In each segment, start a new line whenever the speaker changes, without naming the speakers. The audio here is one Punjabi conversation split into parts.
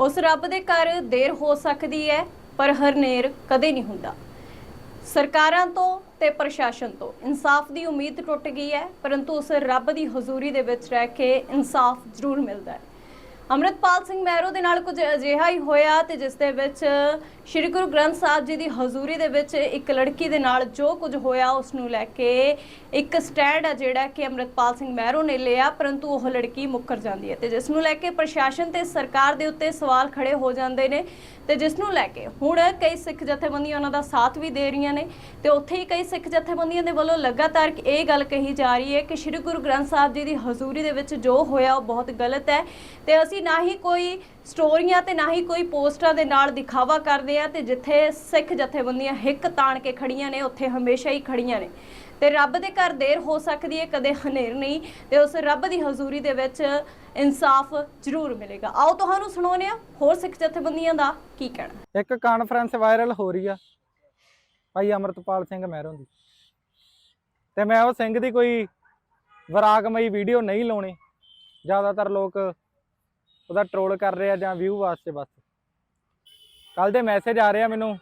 ਉਸ ਰੱਬ ਦੇ ਘਰ ਦੇਰ ਹੋ ਸਕਦੀ ਹੈ, ਪਰ ਹਰਨੇਰ ਕਦੇ ਨਹੀਂ ਹੁੰਦਾ। ਸਰਕਾਰਾਂ ਤੋਂ ਤੇ ਪ੍ਰਸ਼ਾਸਨ ਤੋਂ ਇਨਸਾਫ ਦੀ ਉਮੀਦ ਟੁੱਟ ਗਈ ਹੈ, ਪਰੰਤੂ ਉਸ ਰੱਬ ਦੀ ਹਜ਼ੂਰੀ ਦੇ ਵਿੱਚ ਰਹਿ ਕੇ ਇਨਸਾਫ ਜ਼ਰੂਰ ਮਿਲਦਾ ਹੈ। ਅੰਮ੍ਰਿਤਪਾਲ ਸਿੰਘ ਮਹਿਰੋ ਦੇ ਨਾਲ ਕੁਝ ਅਜਿਹਾ ਹੀ ਹੋਇਆ ਤੇ ਜਿਸ ਦੇ ਵਿੱਚ ਸ੍ਰੀ ਗੁਰੂ ਗ੍ਰੰਥ ਸਾਹਿਬ ਜੀ ਦੀ ਹਜ਼ੂਰੀ ਦੇ ਵਿੱਚ ਇੱਕ ਲੜਕੀ ਦੇ ਨਾਲ ਜੋ ਕੁਝ ਹੋਇਆ, ਉਸ ਨੂੰ ਲੈ ਕੇ ਇੱਕ ਸਟੈਂਡ ਆ ਜਿਹੜਾ ਕਿ ਅੰਮ੍ਰਿਤਪਾਲ ਸਿੰਘ ਮਹਿਰੋ ਨੇ ਲਿਆ, ਪਰੰਤੂ ਉਹ ਲੜਕੀ ਮੁੱਕਰ ਜਾਂਦੀ ਹੈ ਤੇ ਜਿਸ ਨੂੰ ਲੈ ਕੇ ਪ੍ਰਸ਼ਾਸਨ ਤੇ ਸਰਕਾਰ ਦੇ ਉੱਤੇ ਸਵਾਲ ਖੜੇ ਹੋ ਜਾਂਦੇ ਨੇ ਤੇ ਜਿਸ ਨੂੰ ਲੈ ਕੇ ਹੁਣ ਕਈ ਸਿੱਖ ਜਥੇਬੰਦੀਆਂ ਉਹਨਾਂ ਦਾ ਸਾਥ ਵੀ ਦੇ ਰਹੀਆਂ ਨੇ ਤੇ ਉੱਥੇ ਹੀ ਕਈ ਸਿੱਖ ਜਥੇਬੰਦੀਆਂ ਦੇ ਵੱਲੋਂ ਲਗਾਤਾਰ ਇਹ ਗੱਲ ਕਹੀ ਜਾ ਰਹੀ ਹੈ ਕਿ ਸ੍ਰੀ ਗੁਰੂ ਗ੍ਰੰਥ ਸਾਹਿਬ ਜੀ ਦੀ ਹਜ਼ੂਰੀ ਦੇ ਵਿੱਚ ਜੋ ਹੋਇਆ, ਉਹ ਬਹੁਤ ਗਲਤ ਹੈ ਤੇ ਅਸੀਂ ਨਾ ਹੀ ਕੋਈ ਸਟੋਰੀਆਂ ਤੇ ਨਾ ਹੀ ਕੋਈ ਪੋਸਟਰਾਂ ਦੇ ਨਾਲ ਦਿਖਾਵਾ ਕਰਦੇ ਆ ਤੇ ਜਿੱਥੇ ਸਿੱਖ ਜਥੇਬੰਦੀਆਂ ਹਿੱਕ ਤਾਣ ਕੇ ਖੜੀਆਂ ਨੇ, ਉੱਥੇ ਹਮੇਸ਼ਾ ਹੀ ਖੜੀਆਂ ਨੇ। ਤੇ ਰੱਬ ਦੇ ਘਰ ਦੇਰ ਹੋ ਸਕਦੀ ਹੈ ਕਦੇ ਹਨੇਰ ਨਹੀਂ ਤੇ ਉਸ ਰੱਬ ਦੀ ਹਜ਼ੂਰੀ ਦੇ ਵਿੱਚ ਇਨਸਾਫ ਜ਼ਰੂਰ ਮਿਲੇਗਾ। ਆਓ ਤੁਹਾਨੂੰ ਸੁਣਾਉਂਦੇ ਆ ਹੋਰ ਸਿੱਖ ਜਥੇਬੰਦੀਆਂ ਦਾ ਕੀ ਕਹਿਣਾ?
ਇੱਕ ਕਾਨਫਰੰਸ ਵਾਇਰਲ ਹੋ ਰਹੀ ਆ। ਭਾਈ ਅਮਰਤਪਾਲ ਸਿੰਘ ਮਹਿਰੋਂ ਦੀ। ਤੇ ਮੈਂ ਉਹ ਸਿੰਘ ਦੀ ਕੋਈ ਵਿਰਾਗਮਈ ਵੀਡੀਓ ਨਹੀਂ ਲਾਉਣੀ। ਜ਼ਿਆਦਾਤਰ ਲੋਕ ਉਹਦਾ ਟ੍ਰੋਲ ਕਰ ਰਹੇ ਆ ਜਾਂ ਵਿਊ ਵਾਸਤੇ ਬਸ। ਕੱਲ ਦੇ ਮੈਸੇਜ ਆ ਰਹੇ ਆ ਮੈਨੂੰ।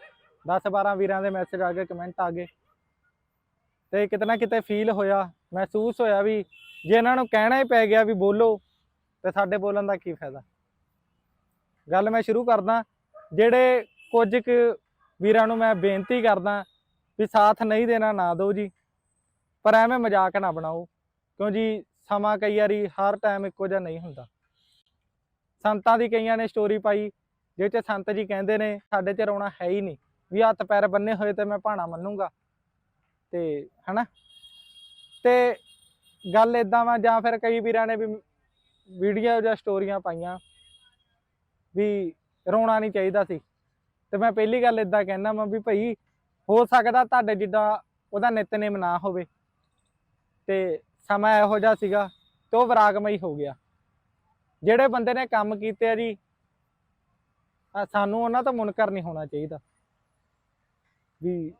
10 12 ਵੀਰਾਂ ਦੇ ਮੈਸੇਜ ਆ ਗਏ ਕਮੈਂਟ ਆ ਗਏ। ਤੇ ਕਿਤੇ ਨਾ ਕਿਤੇ ਫੀਲ ਹੋਇਆ, ਮਹਿਸੂਸ ਹੋਇਆ ਵੀ ਜੇ ਇਹਨਾਂ ਨੂੰ ਕਹਿਣਾ ਹੀ ਪੈ ਗਿਆ ਵੀ ਬੋਲੋ, ਤੇ ਸਾਡੇ ਬੋਲਣ ਦਾ ਕੀ ਫਾਇਦਾ? ਗੱਲ ਮੈਂ ਸ਼ੁਰੂ ਕਰਦਾ, ਜਿਹੜੇ ਕੁਝ ਕੁ ਵੀਰਾਂ ਨੂੰ ਮੈਂ ਬੇਨਤੀ ਕਰਦਾ ਵੀ ਸਾਥ ਨਹੀਂ ਦੇਣਾ ਨਾ ਦਿਓ ਜੀ। ਪਰ ਐਵੇਂ ਮਜ਼ਾਕ ਨਾ ਬਣਾਓ। ਕਿਉਂ ਜੀ ਸਮਾਂ ਕਈ ਵਾਰੀ ਹਰ ਟਾਈਮ ਇੱਕੋ ਜਿਹਾ ਨਹੀਂ ਹੁੰਦਾ। ਸੰਤਾਂ ਦੀ ਕਈਆਂ ਨੇ ਸਟੋਰੀ ਪਾਈ ਜਿਹ 'ਚ ਸੰਤ ਜੀ ਕਹਿੰਦੇ ਨੇ, ਸਾਡੇ 'ਚ ਰੋਣਾ ਹੈ ਹੀ ਨਹੀਂ, ਵੀ ਹੱਥ ਪੈਰ ਬੰਨੇ ਹੋਏ ਤੇ ਮੈਂ ਭਾਣਾ ਮੰਨੂਗਾ। ਤੇ ਹਨਾ? ਤੇ ਗੱਲ ਇਦਾਂ ਵਾ, ਜਾਂ ਫਿਰ ਕਈ ਵੀਰਾਂ ਨੇ ਵੀ ਵੀਡੀਓ ਜਾਂ ਸਟੋਰੀਆਂ ਪਾਈਆਂ, ਵੀ ਰੋਣਾ ਨਹੀਂ ਚਾਹੀਦਾ ਸੀ। ਤੇ ਮੈਂ ਪਹਿਲੀ ਗੱਲ ਇਦਾਂ ਕਹਿਣਾ ਮੈਂ ਵੀ ਭਾਈ, ਹੋ ਸਕਦਾ ਤੁਹਾਡੇ ਜਿੱਦਾਂ ਉਹਦਾ ਨਿਤਨੇਮ ਨਾ ਹੋਵੇ। ਤੇ ਸਮਾਂ ਇਹੋ ਜਿਹਾ ਸੀਗਾ, ਤੇ ਉਹ ਵਿਰਾਗਮਈ ਹੋ ਗਿਆ। ਜਿਹੜੇ ਬੰਦੇ ਨੇ ਕੰਮ ਕੀਤੇ ਆ ਜੀ ਸਾਨੂੰ ਉਹਨਾਂ ਤੋਂ ਮੁਨਕਰ ਨਹੀਂ ਹੋਣਾ ਚਾਹੀਦਾ। ਵੀ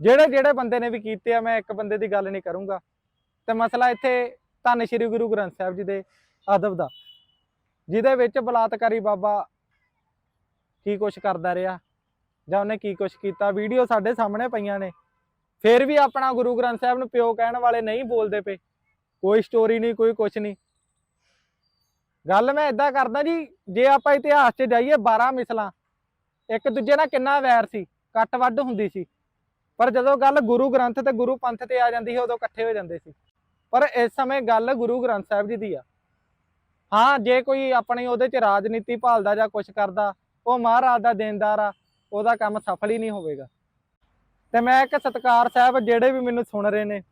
ਜਿਹੜੇ ਜਿਹੜੇ ਬੰਦੇ ਨੇ ਵੀ ਕੀਤੇ ਆ, ਮੈਂ ਇੱਕ ਬੰਦੇ ਦੀ ਗੱਲ ਨਹੀਂ ਕਰੂੰਗਾ। ਤੇ ਮਸਲਾ ਇੱਥੇ ਧੰਨ ਸ਼੍ਰੀ ਗੁਰੂ ਗ੍ਰੰਥ ਸਾਹਿਬ ਜੀ ਦੇ ਅਦਬ ਦਾ, ਜਿਹਦੇ ਵਿੱਚ ਬਲਾਤਕਾਰੀ ਬਾਬਾ ਕੀ ਕੁਛ ਕਰਦਾ ਰਿਹਾ, ਜਾਂ ਉਹਨੇ ਕੀ ਕੁਛ ਕੀਤਾ, ਵੀਡੀਓ ਸਾਡੇ ਸਾਹਮਣੇ ਪਈਆਂ ਨੇ। ਫਿਰ ਵੀ ਆਪਣਾ ਗੁਰੂ ਗ੍ਰੰਥ ਸਾਹਿਬ ਨੂੰ ਪਿਓ ਕਹਿਣ ਵਾਲੇ ਨਹੀਂ ਬੋਲਦੇ ਪਏ। ਕੋਈ ਸਟੋਰੀ ਨਹੀਂ, ਕੋਈ ਕੁਛ ਨਹੀਂ। ਗੱਲ ਮੈਂ ਇਦਾਂ ਕਰਦਾ ਜੀ, ਜੇ ਆਪਾਂ ਇਤਿਹਾਸ 'ਚ ਜਾਈਏ 12 ਮਿਸਲਾਂ, ਇੱਕ ਦੂਜੇ ਨਾਲ ਕਿੰਨਾ ਵੈਰ ਸੀ ਕੱਟ ਵੱਢ ਹੁੰਦੀ ਸੀ। ਪਰ ਜਦੋਂ ਗੱਲ ਗੁਰੂ ਗ੍ਰੰਥ ਤੇ ਗੁਰੂ ਪੰਥ ਤੇ ਆ ਜਾਂਦੀ ਸੀ, ਉਦੋਂ ਇਕੱਠੇ ਹੋ ਜਾਂਦੇ ਸੀ। ਪਰ ਇਸ ਸਮੇਂ ਗੱਲ ਗੁਰੂ ਗ੍ਰੰਥ ਸਾਹਿਬ ਜੀ ਦੀ ਆ। ਹਾਂ, ਜੇ ਕੋਈ ਆਪਣੀ ਉਹਦੇ 'ਚ ਰਾਜਨੀਤੀ ਭਾਲਦਾ ਜਾਂ ਕੁਛ ਕਰਦਾ, ਉਹ ਮਹਾਰਾਜ ਦਾ ਦੇਣਦਾਰ ਆ, ਉਹਦਾ ਕੰਮ ਸਫਲ ਹੀ ਨਹੀਂ ਹੋਵੇਗਾ। ਤੇ ਮੈਂ ਇੱਕ ਸਤਕਾਰ ਸਾਹਿਬ ਜਿਹੜੇ ਵੀ ਮੈਨੂੰ ਸੁਣ ਰਹੇ ਨੇ,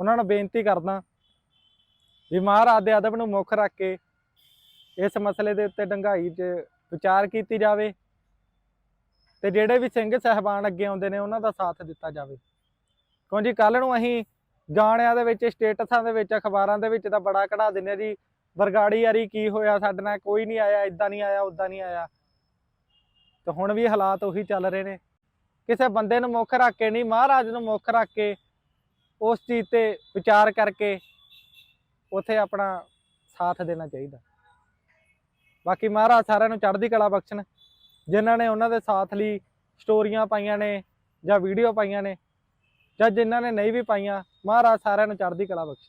ਉਹਨਾਂ ਨੂੰ ਬੇਨਤੀ ਕਰਦਾ ਵੀ ਮਹਾਰਾਜ ਦੇ ਅਦਬ ਨੂੰ ਮੁੱਖ ਰੱਖ ਕੇ ਇਸ ਮਸਲੇ ਦੇ ਉੱਤੇ ਡੰਗਾਈ 'ਚ ਵਿਚਾਰ ਕੀਤੀ ਜਾਵੇ ਤੇ ਜਿਹੜੇ ਵੀ ਸਿੰਘ ਸਹਿਬਾਨ ਅੱਗੇ ਆਉਂਦੇ ਨੇ ਉਹਨਾਂ ਦਾ ਸਾਥ ਦਿੱਤਾ ਜਾਵੇ। ਕਿਉਂ ਜੀ ਕੱਲ ਨੂੰ ਅਸੀਂ ਗਾਣਿਆਂ ਦੇ ਵਿੱਚ, ਸਟੇਟਸਾਂ ਦੇ ਵਿੱਚ, ਅਖਬਾਰਾਂ ਦੇ ਵਿੱਚ ਤਾਂ ਬੜਾ ਕਢਾ ਦਿੰਦੇ ਆ ਜੀ ਬਰਗਾੜੀ ਯਾਰੀ ਕੀ ਹੋਇਆ ਸਾਡੇ ਨਾਲ, ਕੋਈ ਨਹੀਂ ਆਇਆ, ਇਦਾਂ ਨਹੀਂ ਆਇਆ, ਉਦਾਂ ਨਹੀਂ ਆਇਆ। ਤੇ ਹੁਣ ਵੀ ਹਾਲਾਤ ਉਹੀ ਚੱਲ ਰਹੇ ਨੇ। ਕਿਸੇ ਬੰਦੇ ਨੂੰ ਮੁੱਖ ਰੱਖ ਕੇ ਨਹੀਂ, ਮਹਾਰਾਜ ਨੂੰ ਮੁੱਖ ਰੱਖ ਕੇ ਉਸ ਚੀਜ਼ ਤੇ ਵਿਚਾਰ ਕਰਕੇ ਉਥੇ ਆਪਣਾ ਸਾਥ ਦੇਣਾ ਚਾਹੀਦਾ। ਬਾਕੀ ਮਹਾਰਾਜ ਸਾਰਿਆਂ ਨੂੰ ਚੜ੍ਹਦੀ ਕਲਾ ਬਖਸ਼ਣ, ਜਿਨ੍ਹਾਂ ਨੇ ਉਹਨਾਂ ਦੇ ਸਾਥ ਲਈ ਸਟੋਰੀਆਂ ਪਾਈਆਂ ਨੇ ਜਾਂ ਵੀਡੀਓ ਪਾਈਆਂ ਨੇ ਜਾਂ ਜਿਨ੍ਹਾਂ ਨੇ ਨਹੀਂ ਵੀ ਪਾਈਆਂ, ਮਹਾਰਾਜ ਸਾਰਿਆਂ ਨੂੰ ਚੜ੍ਹਦੀ ਕਲਾ ਬਖਸ਼ਣ।